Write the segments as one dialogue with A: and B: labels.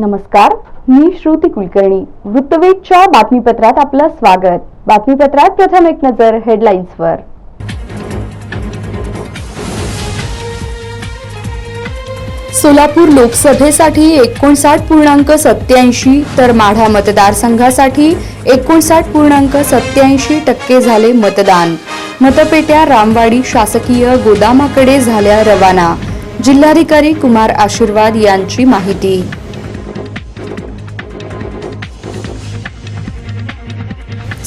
A: नमस्कार मी श्रुती कुलकर्णी. वृत्तवेधच्या बातमीपत्रात आपलं स्वागत. बातमीपत्रात प्रथम एक नजर हेडलाईन्सवर. सोलापूर लोकसभेसाठी एकोणसाठ पूर्णांक सत्याऐंशी तर माढा मतदारसंघासाठी एकोणसाठ पूर्णांक सत्याऐंशी टक्के झाले मतदान. मतपेट्या रामवाडी शासकीय गोदामाकडे झाल्या रवाना. जिल्हाधिकारी कुमार आशीर्वाद यांची माहिती.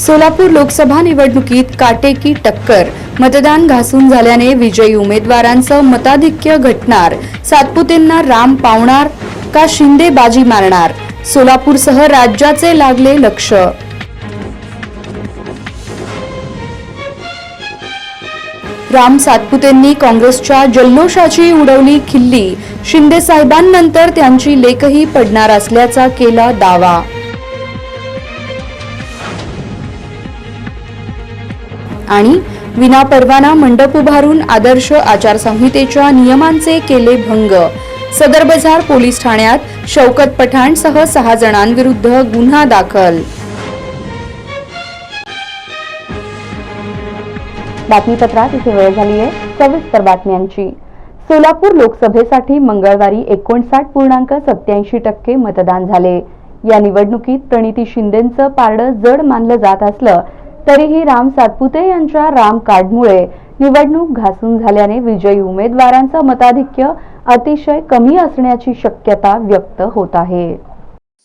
A: सोलापूर लोकसभा निवडणुकीत काटेकी टक्कर. मतदान घासून झाल्याने विजयी उमेदवारांचं मताधिक्य घटणार. सातपुतेंना राम पावणार का शिंदे बाजी मारणार? सोलापूरसह राज्याचे लागले लक्ष. राम सातपुतेंनी काँग्रेसच्या जल्लोषाची उडवली खिल्ली. शिंदे साहेबांनंतर त्यांची लेखही पडणार असल्याचा केला दावा. आणि विनापरवाना मंडप उभारून आदर्श आचारसंहितेच्या नियमांचे केले भंग. सदरबजार पोलीस ठाण्यात शौकत पठाणसह सहा जणांविरुद्ध गुन्हा दाखल. बातमीपत्रात इथे वेळ झाली आहे सविस्तर बातम्यांची. सोलापूर लोकसभेसाठी मंगळवारी एकोणसाठ पूर्णांक सत्याऐंशी टक्के मतदान झाले. या निवडणुकीत प्रणिती शिंदेंचं पारडं जड मानलं जात असलं तरीही राम सातपुते यांच्या राम कार्डमुळे निवडणूक घासून झाल्याने विजयी उमेदवारांचं मताधिक्य अतिशय कमी असण्याची शक्यता व्यक्त होत आहे.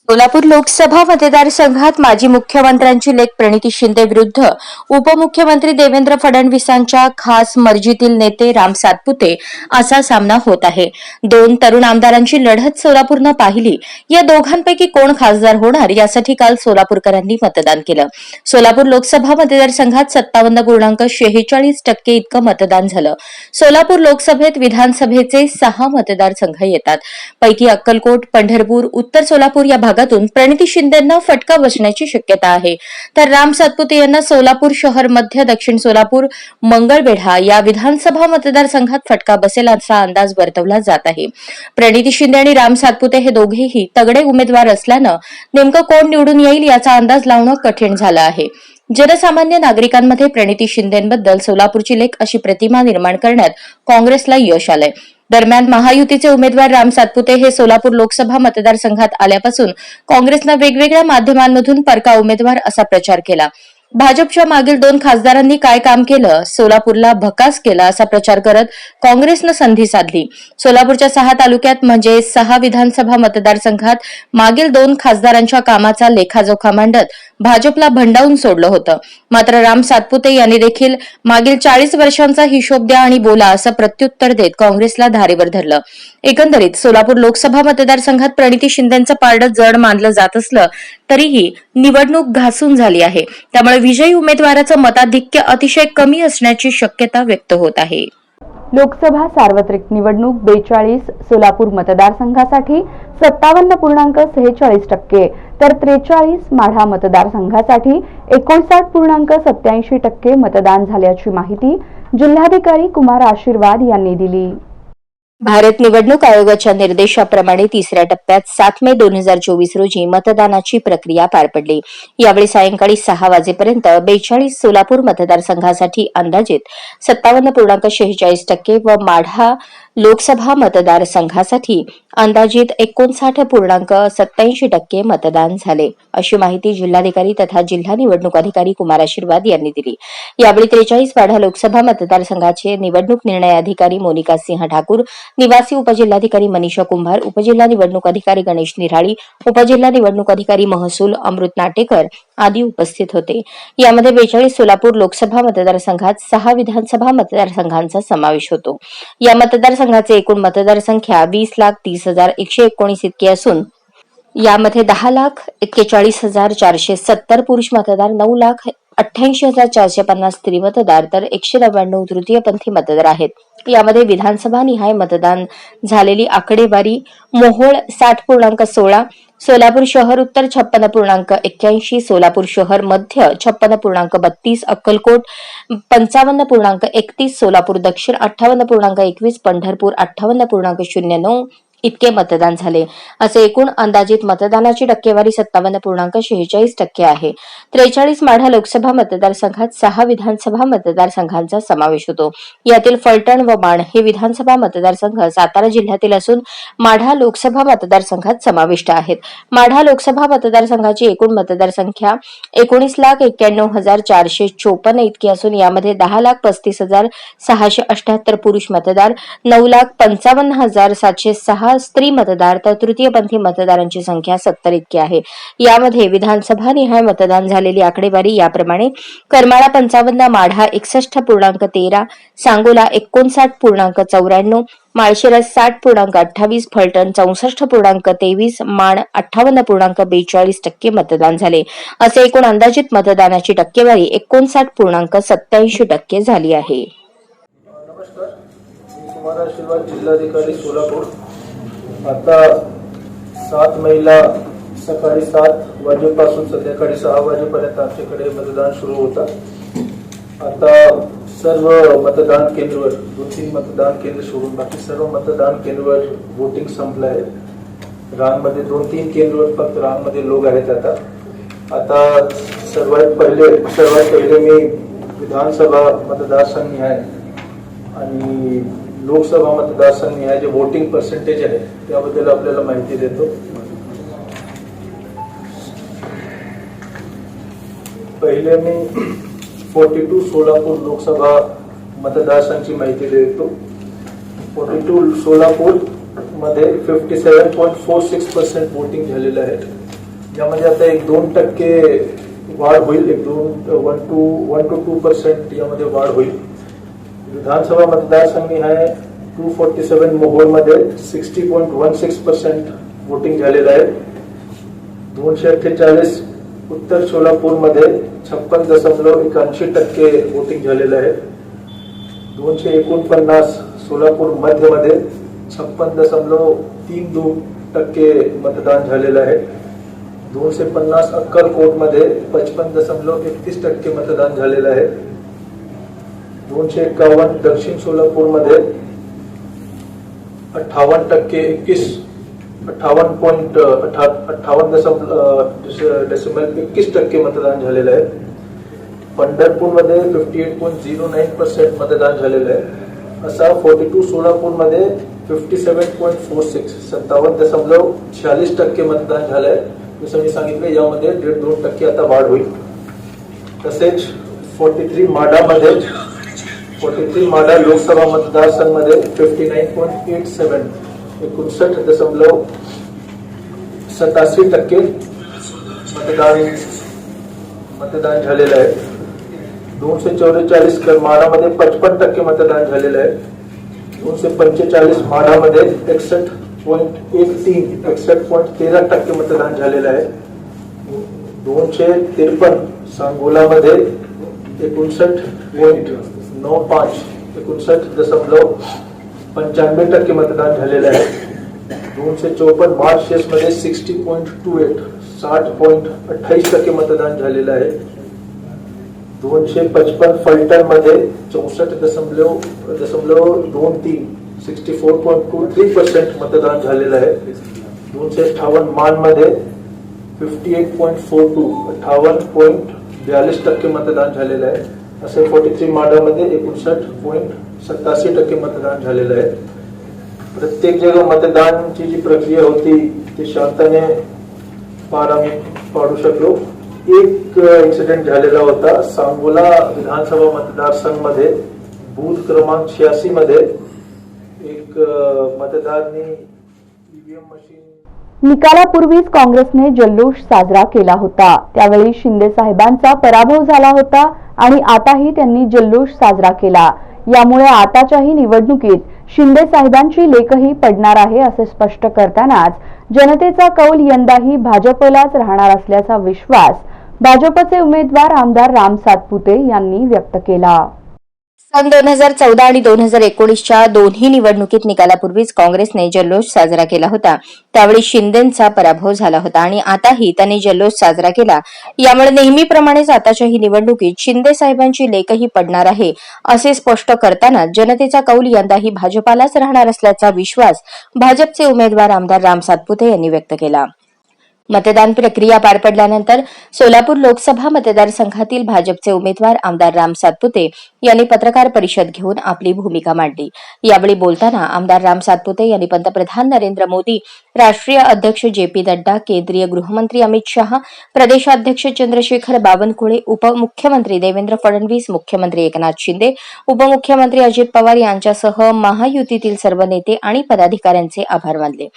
B: सोलापूर लोकसभा मतदारसंघात माजी मुख्यमंत्र्यांची लेख प्रणिती शिंदे विरुद्ध उपमुख्यमंत्री देवेंद्र फडणवीसांच्या खास मर्जीतील नेते राम सातपुते असा सामना होत आहे. दोन तरुण आमदारांची लढत सोलापूरनं पाहिली. या दोघांपैकी कोण खासदार होणार यासाठी काल सोलापूरकरांनी मतदान केलं. सोलापूर लोकसभा मतदारसंघात सत्तावन्न पूर्णांक शेहेचाळीस टक्के इतकं मतदान झालं. सोलापूर लोकसभेत विधानसभेचे सहा मतदारसंघ येतात. पैकी अक्कलकोट पंढरपूर उत्तर सोलापूर या भागात भागातून प्रणिती शिंदेंना फटका बसण्याची शक्यता आहे. तर राम सातपुते यांना सोलापूर शहर मध्य दक्षिण सोलापूर मंगळवेढा या विधानसभा मतदारसंघात फटका बसेल असा अंदाज वर्तवला जात आहे. प्रणिती शिंदे आणि राम सातपुते हे दोघेही तगडे उमेदवार असल्यानं नेमकं कोण निवडून येईल याचा अंदाज लावणं कठीण झालं आहे. जनसामान्य नागरिकांमध्ये प्रणिती शिंदेबद्दल सोलापूरची लेख अशी प्रतिमा निर्माण करण्यात काँग्रेसला यश आलंय. दरम्यान महायुतीचे उमेदवार राम सातपुते हे सोलापूर लोकसभा मतदारसंघात आल्यापासून काँग्रेसनं वेगवेगळ्या माध्यमांमधून परका उमेदवार असा प्रचार केला. भाजपच्या मागील दोन खासदारांनी काय काम केलं? सोलापूरला भकास केला असा प्रचार करत काँग्रेसनं संधी साधली. सोलापूरच्या सहा तालुक्यात म्हणजे सहा विधानसभा मतदारसंघात मागील दोन खासदारांच्या कामाचा लेखाजोखा मांडत भाजपला भंडावून सोडलं होतं. मात्र राम सातपुते यांनी देखील मागील चाळीस वर्षांचा हिशोब द्या आणि बोला असं प्रत्युत्तर देत काँग्रेसला धारेवर धरलं. एकंदरीत सोलापूर लोकसभा मतदारसंघात प्रणिती शिंदेचं पारडं जड मानलं जात असलं तरीही निवडणूक घासून झाली आहे. त्यामुळे विजयी उमेदवाराचं मताधिक्य अतिशय कमी असण्याची शक्यता व्यक्त होत आहे.
A: लोकसभा सार्वत्रिक निवडणूक बेचाळीस सोलापूर मतदारसंघासाठी सत्तावन्न पूर्णांक सेहेचाळीस टक्के तर त्रेचाळीस माढा मतदारसंघासाठी एकोणसाठ पूर्णांक सत्याऐंशी टक्के मतदान झाल्याची माहिती जिल्हाधिकारी कुमार आशीर्वाद यांनी दिली.
B: भारत निवडणूक आयोगाच्या निर्देशाप्रमाणे तिसऱ्या टप्प्यात सात मे दोन हजार चोवीस रोजी मतदानाची प्रक्रिया पार पडली. यावेळी सायंकाळी सहा वाजेपर्यंत बेचाळीस सोलापूर मतदारसंघासाठी अंदाजित सत्तावन्न पूर्णांक शेहेचाळीस टक्के व माढा लोकसभा मतदारसंघासाठी अंदाजित एकोणसाठ पूर्णांक सत्याऐंशी टक्के मतदान झाले. अशी माहिती जिल्हाधिकारी तथा जिल्हा निवडणूक अधिकारी कुमार आशीर्वाद यांनी दिली. यावेळी त्रेचाळीस वाढा लोकसभा मतदारसंघाचे निवडणूक निर्णय अधिकारी मोनिका सिंह ठाकूर निवासी उपजिल्हाधिकारी मनीषा कुंभार उपजिल्हा निवडणूक अधिकारी गणेश निराळी उपजिल्हा निवडणूक अधिकारी महसूल अमृत नाटेकर आदी उपस्थित होते. यामध्ये बेचाळीस सोलापूर लोकसभा मतदारसंघात सहा विधानसभा मतदारसंघांचा समावेश होतो. या मतदारसंघाचे एकूण मतदारसंख्या वीस लाख तीस हजार एकशे एकोणीस इतकी असून यामध्ये दहा लाख एक्केचाळीस हजार चारशे सत्तर पुरुष मतदार नऊ लाख अठ्ठ्याऐंशी हजार चारशे पन्नास स्त्री मतदार तर एकशे नव्याण्णव तृतीयपंथी मतदार आहेत. यामध्ये विधानसभा निहाय मतदान झालेली आकडेवारी मोहोळ साठ पूर्णांक सोळा सोलापूर शहर उत्तर छप्पन्न पूर्णांक एक्क्याऐंशी सोलापूर शहर मध्य छप्पन्न पूर्णांक बत्तीस अक्कलकोट पंचावन्न पूर्णांक एकतीस सोलापूर दक्षिण अठ्ठावन्न पूर्णांक एकवीस पंढरपूर अठ्ठावन्न पूर्णांक शून्य नऊ इतके मतदान झाले. असे एकूण अंदाजित मतदानाची टक्केवारी सत्तावन्न पूर्णांक शेहेचाळीस टक्के आहे. त्रेचाळीस माढा लोकसभा मतदारसंघात सहा विधानसभा मतदारसंघांचा समावेश होतो. यातील फलटण व माण हे विधानसभा मतदारसंघ सातारा जिल्ह्यातील असून माढा लोकसभा मतदारसंघात समाविष्ट आहेत. माढा लोकसभा मतदारसंघाची एकूण मतदारसंख्या एकोणीस लाख एक्क्याण्णव हजार चारशे चोपन्न इतकी असून यामध्ये दहा लाख पस्तीस हजार सहाशे अठ्याहत्तर पुरुष मतदार नऊ लाख पंचावन्न हजार सातशे सहा स्त्री मतदार तर तृतीयपंथी मतदारांची संख्या सत्तर इतकी आहे. यामध्ये विधानसभा निहाय मतदान झालेली आकडेवारी याप्रमाणे करमाळा पंचावन्न माढा एकसष्ट पूर्णांक तेरा सांगोला एकोणसाठ पूर्णांक चौऱ्याण्णव माळशिरस साठ पूर्णांक अठ्ठावीस फलटण चौसष्ट पूर्णांक तेवीस माण अठ्ठावन्न पूर्णांक बेचाळीस टक्के मतदान झाले. असे एकूण अंदाजित मतदानाची टक्केवारी एकोणसाठ पूर्णांक सत्याऐंशी टक्के झाली आहे.
C: नमस्कार. मी कुमार आशीर्वाद जिल्हाधिकारी सोलापूर. आता सात महिला सकाळी सात वाजेपासून संध्याकाळी सहा वाजेपर्यंत आमच्याकडे मतदान सुरू होतं. आता सर्व मतदान केंद्रवर दोन तीन मतदान केंद्र सोडून बाकी सर्व मतदान केंद्रवर वोटिंग संपलं आहे रानमध्ये दोन तीन केंद्रवर फक्त रानमध्ये लोक आहेत आता. आता सर्वात पहिले सर्वात पहिले मी विधानसभा मतदारसंघ आहे. आणि लोकसभा मतदारसंघ आहे जे वोटिंग पर्सेंटेज आहे त्याबद्दल आपल्याला माहिती देतो. पहिले मी फोर्टी टू सोलापूर लोकसभा मतदारसंघाची माहिती देतो. फोर्टी टू सोलापूरमध्ये fifty seven point four six percent voting झालेलं आहे. यामध्ये आता एक दोन टक्के वाढ होईल एक दोन one two one two two percent यामध्ये वाढ होईल. विधानसभा मतदारसंघ आहे. Two forty seven मोहोळमध्ये sixty point one six percent voting झालेलं आहे. दोनशे अठ्ठेचाळीस उत्तर सोलापूरमध्ये छप्पन दशमलव एकाऐंशी टक्के वोटिंग झालेलं आहे. दोनशे एकोणपन्नास सोलापूर मध्यमध्ये छप्पन दशमलव तीन दोन टक्के मतदान झालेलं आहे. दोनशे पन्नास अक्कलकोटमध्ये पचपन दशमलव एकतीस टक्के मतदान झालेलं आहे. दोनशे एकावन्न दक्षिण सोलापूरमध्ये अठ्ठावन्न टक्के एकवीस अठ्ठावन्न पॉईंट अठ्ठावन्न दशम डेसिमल एकवीस टक्के मतदान झालेलं आहे. पंढरपूरमध्ये fifty eight point zero nine percent मतदान झालेलं आहे. असा फोर्टी टू सोलापूरमध्ये fifty seven point four six सत्तावन्न दशमलव शहालीस टक्के मतदान झालं आहे जसं मी सांगितलं यामध्ये दीड दोन टक्के आता वाढ होईल. तसेच फोर्टी थ्री माडामध्ये फोर्टी थ्री माडा लोकसभा मतदारसंघमध्ये fifty nine point eight seven मतदान मतदान झालेलं आहे. दोनशे चौवेचाळीस माडामध्ये पचपन टक्के मतदान झालेलं आहे. दोनशे पंचेचाळीस माडामध्ये एकसष्ट पॉईंट एक तीन, एकसष्ट पॉईंट तेरा टक्के मतदान झालेलं आहे. दोनशे त्रेपन्न सांगोलामध्ये एकोणसष्ट पॉईंट नऊ पाच. एकोणसष्ट दशमलव पंच्याण्णव टक्के मतदान झालेलं आहे. दोनशे चौपन्न मार्चेसमध्ये सिक्स्टी पॉईंट टू एट साठ पॉईंट अठ्ठावीस टक्के मतदान झालेलं आहे. दोनशे पचपन फलटनमध्ये चौसष्ट दशमलव दशमलव दोन तीन sixty four point two three percent मतदान झालेलं आहे. दोनशे अठ्ठावन्न मानमध्ये fifty eight point four two अठ्ठावन्न पॉईंट बयालीस टक्के मतदान झालेलं आहे. असे फोर्टी थ्री माडामध्ये एकोणसाठ पॉईंट सत्तासी टक्के मतदान झालेलं आहे. प्रत्येक जगा मतदानची जी प्रक्रिया होती ती शांतने पार आम्ही पाडू शकलो. एक इन्सिडेंट झालेला होता. सांगोला विधानसभा मतदारसंघमध्ये बूथ क्रमांक छियासी मध्ये एक मतदारनी ईव्हीएम मशीन
A: निकालापूर्वीच काँग्रेसने जल्लोष साजरा केला होता. त्यावेळी शिंदे साहेबांचा पराभव झाला होता आणि आताही त्यांनी जल्लोष साजरा केला. यामुळे आताच्याही निवडणुकीत शिंदे साहेबांची लेखही पडणार आहे असे स्पष्ट करतानाच जनतेचा कौल यंदाही भाजपलाच राहणार असल्याचा विश्वास भाजपचे उमेदवार आमदार राम सातपुते यांनी व्यक्त केला.
B: सन दोन हजार चौदा आणि दोन हजार एकोणीसच्या दोन्ही निवडणुकीत निकालापूर्वीच काँग्रेसने जल्लोष साजरा केला होता. त्यावेळी शिंदेचा पराभव झाला होता आणि आताही त्यांनी जल्लोष साजरा केला. यामुळे नेहमीप्रमाणेच आताच्याही निवडणुकीत शिंदे साहेबांची लेखही पडणार आहे असे स्पष्ट करताना जनतेचा कौल यंदाही भाजपालाच राहणार असल्याचा विश्वास भाजपचे उमेदवार आमदार राम सातपुते यांनी व्यक्त केला. मतदान प्रक्रिया पार पडल्यानंतर सोलापूर लोकसभा मतदारसंघातील भाजपचे उमेदवार आमदार राम सातपुते यांनी पत्रकार परिषद घेऊन आपली भूमिका मांडली. यावेळी बोलताना आमदार राम सातपुते यांनी पंतप्रधान नरेंद्र मोदी राष्ट्रीय अध्यक्ष जे पी नड्डा केंद्रीय गृहमंत्री अमित शहा प्रदेशाध्यक्ष चंद्रशेखर बावनकुळे उपमुख्यमंत्री देवेंद्र फडणवीस मुख्यमंत्री एकनाथ शिंदे उपमुख्यमंत्री अजित पवार यांच्यासह महायुतीतील सर्व नेते आणि पदाधिकाऱ्यांचे आभार मानले.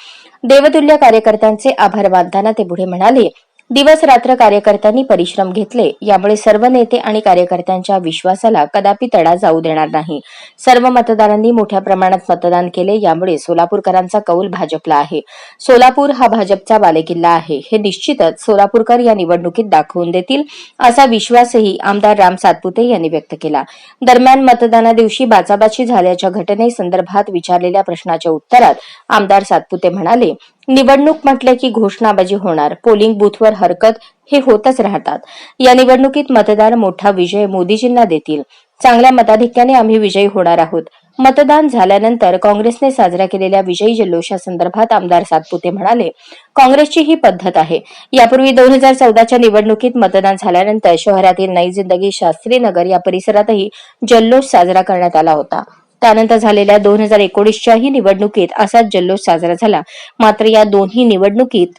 B: देवतुल्य कार्यकर्त्यांचे आभार मानताना ते पुढे म्हणाले दिवस रात्र कार्यकर्त्यांनी परिश्रम घेतले. यामुळे सर्व नेते आणि कार्यकर्त्यांच्या विश्वासाला कदापि तडा जाऊ देणार नाही. सर्व मतदारांनी मोठ्या प्रमाणात मतदान केले. यामुळे सोलापूरकरांचा कौल भाजपला आहे. सोलापूर हा भाजपचा बालेकिल्ला आहे. हे निश्चितच सोलापूरकर या निवडणुकीत दाखवून देतील असा विश्वासही आमदार राम सातपुते यांनी व्यक्त केला. दरम्यान मतदाना दिवशी बाचाबाची झाल्याच्या घटनेसंदर्भात विचारलेल्या प्रश्नाच्या उत्तरात आमदार सातपुते म्हणाले निवडणूक म्हटलं की घोषणाबाजी होणार. पोलिंग बूथवर हरकत हे होतच राहतात. या निवडणुकीत मतदार मोठा विजय मोदीजींना देतील. चांगल्या मताधिक्याने आम्ही विजयी होणार आहोत. मतदान झाल्यानंतर काँग्रेसने साजरा केलेल्या विजयी जल्लोषासंदर्भात आमदार सातपुते म्हणाले काँग्रेसची ही पद्धत आहे. यापूर्वी दोन हजार चौदाच्या निवडणुकीत मतदान झाल्यानंतर शहरातील नई जिंदगी शास्त्री नगर या परिसरातही जल्लोष साजरा करण्यात आला होता. त्यानंतर झालेल्या दोन हजार एकोणीसच्याही निवडणुकीत असाच जल्लोष साजरा झाला. मात्र या दोन्ही निवडणुकीत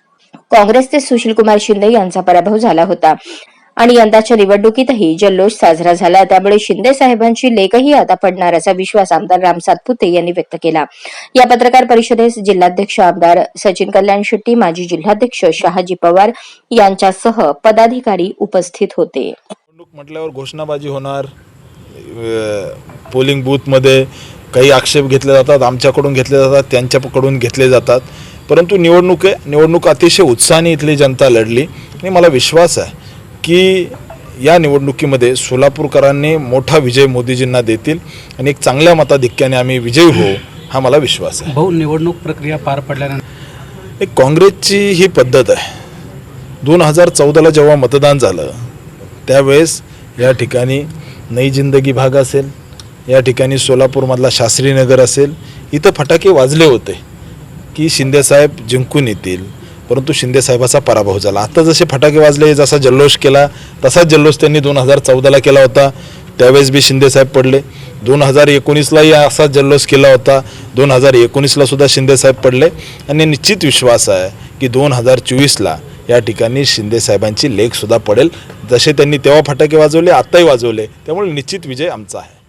B: काँग्रेसचे सुशीलकुमार शिंदे यांचा पराभव झाला होता. आणि यंदाच्या निवडणुकीतही जल्लोष साजरा झाला. त्यामुळे शिंदे साहेबांची लेखही आता पडणार असा विश्वास आमदार राम सातपुते यांनी व्यक्त केला. या पत्रकार परिषदेस जिल्हाध्यक्ष आमदार सचिन कल्याण शेट्टी माजी जिल्हाध्यक्ष शहाजी पवार यांच्यासह पदाधिकारी उपस्थित होते.
D: म्हटल्यावर घोषणाबाजी होणार. पोलिंग बूथमध्ये काही आक्षेप घेतले जातात आमच्याकडून घेतले जातात त्यांच्याकडून घेतले जातात. परंतु निवडणूक आहे निवडणूक अतिशय उत्साहाने इथली जनता लढली. आणि मला विश्वास आहे की या निवडणुकीमध्ये सोलापूरकरांनी मोठा विजय मोदीजींना देतील आणि एक चांगल्या मताधिक्याने आम्ही विजयी होऊ हा मला विश्वास आहे.
E: भाऊ निवडणूक प्रक्रिया पार पडल्यानंतर
D: एक काँग्रेसची ही पद्धत आहे. दोन हजार चौदाला जेव्हा मतदान झालं त्यावेळेस या ठिकाणी नई जिंदगी भाग असेल या ठिकाणी सोलापूरमधला शास्त्री नगर असेल इथं फटाके वाजले होते की शिंदेसाहेब जिंकून येतील. परंतु शिंदेसाहेबाचा पराभव झाला. आता जसे फटाके वाजले जसा जल्लोष केला तसाच जल्लोष त्यांनी दोन हजार चौदाला केला होता. त्यावेळेस बी शिंदेसाहेब पडले. दोन हजार एकोणीसलाही असाच जल्लोष केला होता. दोन हजार एकोणीसला सुद्धा शिंदेसाहेब पडले. आणि निश्चित विश्वास आहे की दोन हजार चोवीसला या ठिकाणी शिंदेसाहेबांची लेखसुद्धा पडेल. जसे त्यांनी तेव्हा फटाके वाजवले आत्ताही वाजवले. त्यामुळे निश्चित विजय आमचा आहे.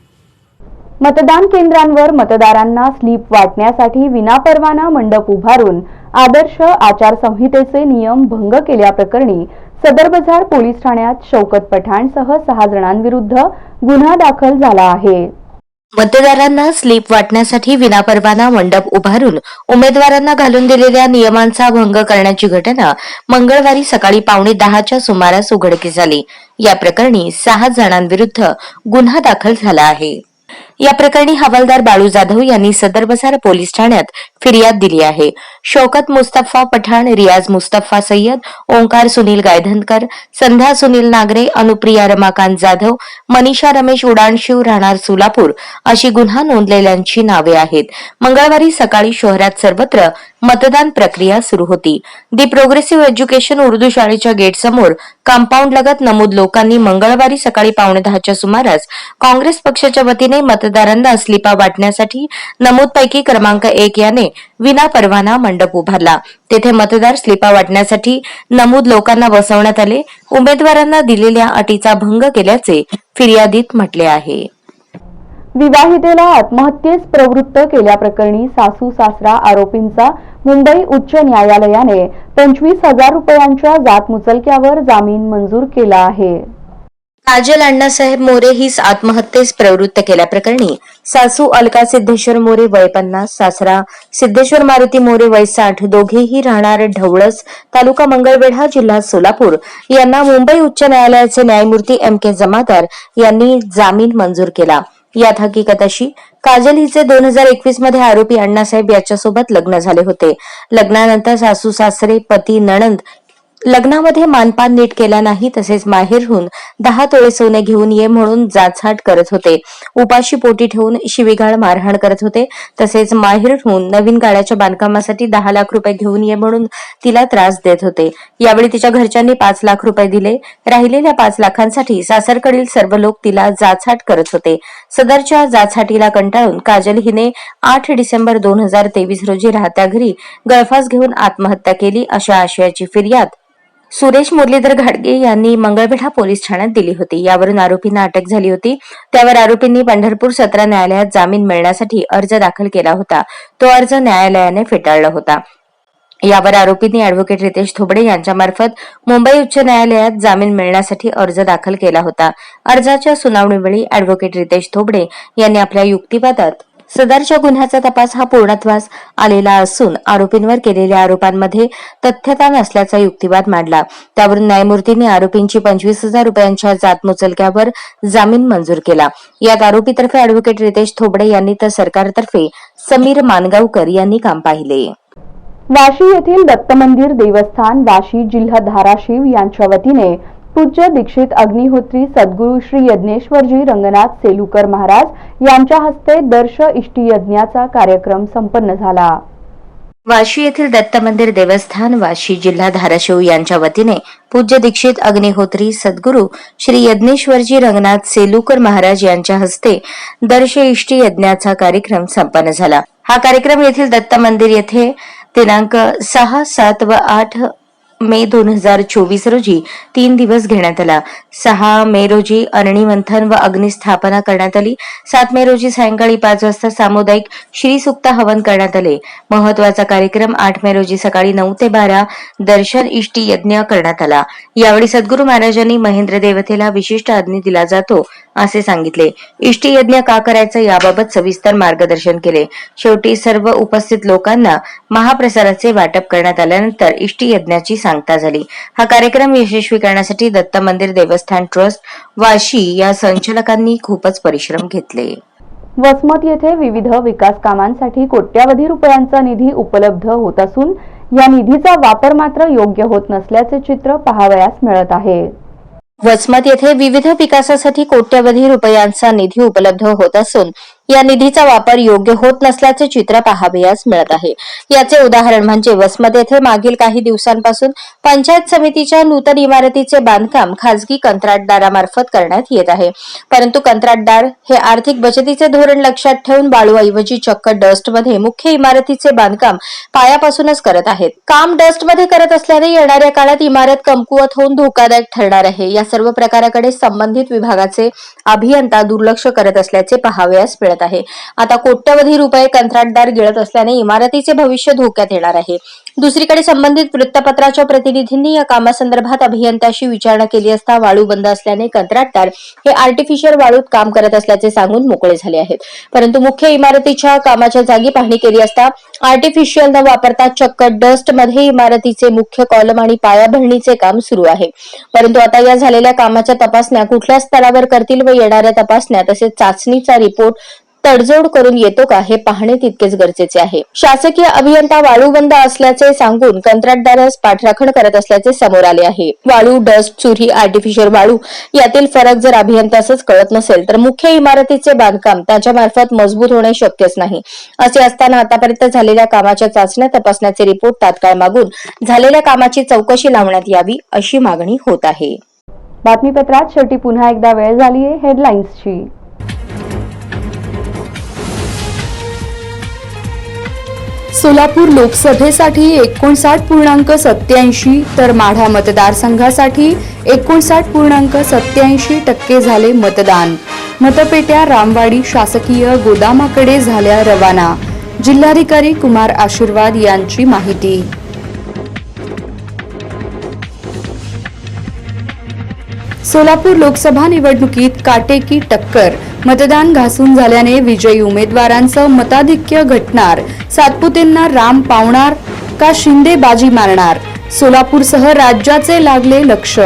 A: मतदान केंद्रांवर मतदारांना स्लीप वाटण्यासाठी विनापरवाना मंडप उभारून आदर्श आचारसंहितेचे नियम भंग केल्याप्रकरणी सदर बाजार पोलीस ठाण्यात शौकत पठाणसह सहा जणांविरुद्ध गुन्हा दाखल झाला आहे.
B: मतदारांना स्लीप वाटण्यासाठी विनापरवाना मंडप उभारून उमेदवारांना घालून दिलेल्या नियमांचा भंग करण्याची घटना मंगळवारी सकाळी पावणे दहाच्या सुमारास उघडकीस आली. या प्रकरणी सहा जणांविरुद्ध गुन्हा दाखल झाला आहे. या प्रकरणी हवालदार बाळू जाधव यांनी सदर बसार पोलीस ठाण्यात फिर्याद दिली आहे. शौकत मुस्तफा पठाण रियाज मुस्तफा सय्यद ओंकार सुनील गायधनकर संध्या सुनील नागरे अनुप्रिया रमाकांत जाधव मनीषा रमेश उडाणशिव राहणार सोलापूर अशी गुन्हा नोंदलेल्यांची नावे आहेत. मंगळवारी सकाळी शहरात सर्वत्र मतदान प्रक्रिया सुरू होती. दी प्रोग्रेसिव्ह एज्युकेशन उर्दू शाळेच्या गेटसमोर कंपाऊंड लगत नमूद लोकांनी मंगळवारी सकाळी पावणे दहाच्या सुमारास काँग्रेस पक्षाच्या वतीने मतदारांना स्लिपा वाटण्यासाठी नमूदपैकी क्रमांक एक याने विनापरवाना मंडप उभारला. तेथे मतदार स्लिपा वाटण्यासाठी नमूद लोकांना बसवण्यात आले. उमेदवारांना दिलेल्या अटीचा भंग केल्याचे फिर्यादीत म्हटले आहे.
A: विवाहितेला आत्महत्येस प्रवृत्त केल्याप्रकरणी सासू सासरा आरोपींचा मुंबई उच्च न्यायालयाने पंचवीस हजार रुपयांच्या जातमुचलक्यावर जामीन मंजूर केला आहे.
B: काजल अण्णासाहेब मोरे हीच आत्महत्येस प्रवृत्त केल्याप्रकरणी सासू अलका सिद्धेश्वर मोरे वय पन्नास सासरा सिद्धेश्वर मारुती मोरे वय साठ दोघेही राहणार ढवळस तालुका मंगळवेढा जिल्हा सोलापूर. यांना मुंबई उच्च न्यायालयाचे न्यायमूर्ती एम के जमादार यांनी जामीन मंजूर केला. यात हकीकत अशी काजल हिचे दोन हजार एकवीसमध्ये आरोपी अण्णासाहेब याच्यासोबत लग्न झाले होते. लग्नानंतर सासू सासरे पती नणंद लग्नामध्ये मानपान नीट केला नाही तसेच माहेरहून दहा तोळे सोने घेऊन ये म्हणून जाचहाट करत होते. उपाशी पोटी ठेवून शिवीगाळ मारहाण करत होते. तसेच माहेरहून नवीन गाड्याच्या बांधकामासाठी दहा लाख रुपये घेऊन ये म्हणून तिला त्रास देत होते. यावेळी तिच्या घरच्यांनी पाच लाख रुपये दिले. राहिलेल्या पाच लाखांसाठी सासरकडील सर्व लोक तिला जाचहाट करत होते. सदरच्या जाचहाटीला कंटाळून काजल हिने आठ डिसेंबर दोन हजार तेवीस रोजी राहत्या घरी गळफास घेऊन आत्महत्या केली अशा आशयाची फिर्याद सुरेश मुरलीधर घाडगे यांनी मंगळवेढा पोलीस ठाण्यात दिली होती. यावरून आरोपींना अटक झाली होती. त्यावर आरोपींनी पंढरपूर सत्र न्यायालयात जामीन मिळण्यासाठी अर्ज दाखल केला होता. तो अर्ज न्यायालयाने फेटाळला होता. यावर आरोपींनी अॅडव्होकेट रितेश थोबडे यांच्यामार्फत मुंबई उच्च न्यायालयात जामीन मिळण्यासाठी अर्ज दाखल केला होता. अर्जाच्या सुनावणीवेळी अॅडव्होकेट रितेश थोबडे यांनी आपल्या युक्तिवादात सदरच्या गुन्ह्याचा तपास हा पूर्णत्वास आलेला असून आरोपींवर केलेल्या आरोपांमध्ये तथ्यता नसल्याचा युक्तिवाद मांडला. त्यावरून न्यायमूर्तींनी आरोपींची पंचवीस हजार रुपयांच्या जातमुचलक्यावर जामीन मंजूर केला. यात आरोपीतर्फे अॅडव्होकेट रितेश थोबडे यांनी तर सरकारतर्फे समीर मानगावकर यांनी काम पाहिले.
A: वाशी येथील दत्त मंदिर देवस्थान वाशी जिल्हा धाराशिव यांच्या वतीने पूज्य दीक्षित अग्निहोत्री सद्गुरू श्री यज्ञेश्वरजी रंगनाथ सेलुकर महाराज यांच्या हस्ते दर्श इष्टी यज्ञाचा कार्यक्रम संपन्न झाला.
B: वाशी येथील दत्त मंदिर देवस्थान वाशी जिल्हा धाराशिव यांच्या वतीने पूज्य दीक्षित अग्निहोत्री सद्गुरू श्री यज्ञेश्वरजी रंगनाथ सेलुकर महाराज यांच्या हस्ते दर्श इष्टी यज्ञाचा कार्यक्रम संपन्न झाला. हा कार्यक्रम येथील दत्त मंदिर येथे दिनांक सहा सात व आठ मे दोन हजार चोवीस रोजी तीन दिवस घेण्यात आला. सहा मे रोजी अरणी मंथन व अग्निस्थापना करण्यात आली. सात मे रोजी सायंकाळी पाच वाजता सामुदायिक श्रीसुक्त हवन करण्यात आले. महत्त्वाचा कार्यक्रम आठ मे रोजी सकाळी नऊ ते बारा दर्शन इष्टी यज्ञ करण्यात आला. यावेळी सद्गुरू महाराजांनी महेंद्र देवतेला विशिष्ट अग्नी दिला जातो. असे सांगितले. इष्टयज्ञ का करायचं याबाबत सविस्तर मार्गदर्शन केले. शेवटी सर्व उपस्थित लोकांना महाप्रसादाचे वाटप करण्यात आल्यानंतर इष्टयज्ञाची सांगता झाली. हा कार्यक्रम यशस्वी करण्यासाठी दत्त मंदिर देवस्थान ट्रस्ट वाशी या संचालकांनी खूपच परिश्रम घेतले.
A: वसमत येथे विविध विकास कामांसाठी कोट्यावधी रुपयांचा निधी उपलब्ध होत असून या निधीचा वापर मात्र योग्य होत नसल्याचे चित्र पाहावयास मिळत आहे.
B: वसमत येथे विविध विकासासाठी कोट्यवधी रुपयांचा निधी उपलब्ध होत असून या निधीचा वापर योग्य होत नसल्याचे चित्र पाहावयास मिळत आहे. याचे उदाहरण म्हणजे वसमत येथे मागील काही दिवसांपासून पंचायत समितीच्या नूतन इमारतीचे बांधकाम खासगी कंत्राटदारामार्फत करण्यात येत आहे. परंतु कंत्राटदार हे आर्थिक बचतीचे धोरण लक्षात ठेवून बाळूऐवजी चक्क डस्टमध्ये मुख्य इमारतीचे बांधकाम पायापासूनच करत आहेत. काम डस्टमध्ये करत असल्याने येणाऱ्या काळात इमारत कमकुवत होऊन धोकादायक ठरणार आहे. या सर्व प्रकाराकडे संबंधित विभागाचे अभियंता दुर्लक्ष करत असल्याचे पाहावयास मिळत आहे. आता कोट्यवधी रुपये कंत्राटदार गिळत असल्याने इमारतीचे भविष्य धोक्यात येणार आहे. दुसरीकडे संबंधित वृत्तपत्राच्या प्रतिनिधींनी या कामासंदर्भात अभियंत्याशी विचारणा केली असता वाळू बंद असल्याने कंत्राटदार हे आर्टिफिशियल वाळूत काम करत असल्याचे सांगून मोकळे झाले आहेत. परंतु मुख्य इमारतीच्या कामाच्या जागी पाहणी केली असता आर्टिफिशियल न वापरता चक्क डस्टमध्ये इमारतीचे मुख्य कॉलम आणि पायाभरणीचे काम सुरू आहे. परंतु आता या झालेल्या कामाच्या तपासण्या कुठल्या स्तरावर करतील व येणाऱ्या तपासण्या तसेच चाचणीचा रिपोर्ट तडजोड करून येतो का हे पाहणे तितकेच गरजेचे आहे. शासकीय अभियंता वाळू बंद असल्याचे सांगून कंत्राटदारास पाठराखण करत असल्याचे समोर आले आहे. वाळू डस्ट चुरी आर्टिफिशियल वाळू यातील फरक जर अभियंतासच कळत नसेल तर मुख्य इमारतीचे बांधकाम त्याच्या मार्फत मजबूत होणे शक्यच नाही. असे असताना आतापर्यंत झालेल्या कामाच्या चाचण्या तपासण्याचे रिपोर्ट तात्काळ मागून झालेल्या कामाची चौकशी लावण्यात यावी अशी मागणी होत आहे.
A: बातमीपत्रात शेवटी पुन्हा एकदा वेळ झाली आहे हेडलाईन्सची सोलापूर लोकसभेसाठी एकोणसाठ पूर्णांक सत्याऐंशी तर माढा मतदारसंघासाठी एकोणसाठ पूर्णांक सत्याऐंशी टक्के झाले मतदान. मतपेट्या रामवाडी शासकीय गोदामाकडे झाल्या रवाना. जिल्हाधिकारी कुमार आशीर्वाद यांची माहिती. सोलापूर लोकसभा निवडणुकीत काटेकी टक्कर. मतदान घासून झाल्याने विजयी उमेदवारांचं मताधिक्य घटणार. सातपुतेंना राम पावणार का शिंदे बाजी मारणार? सोलापूरसह राज्याचे लागले लक्ष.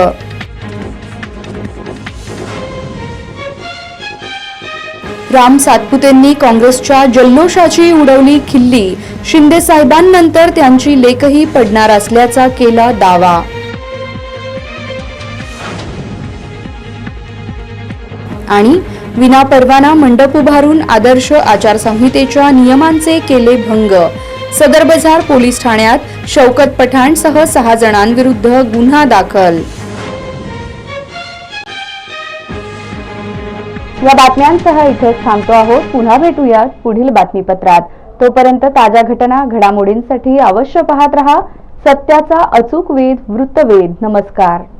A: राम सातपुतेंनी काँग्रेसच्या जल्लोषाची उडवली खिल्ली. शिंदे साहेबांनंतर त्यांची लेखही पडणार असल्याचा केला दावा. आणि विनापरवाना मंडप उभारून आदर्श आचारसंहितेच्या नियमांचे केले भंग. सदर बाजार पोलीस ठाण्यात शौकत पठाणसह सहा जणांविरुद्ध गुन्हा दाखल. या बातम्यांसह इथेच थांबतो आहोत. पुन्हा भेटूयात पुढील बातमीपत्रात. तोपर्यंत ताज्या घटना घडामोडींसाठी अवश्य पाहत रहा. सत्याचा अचूक वेध वृत्तवेध. नमस्कार.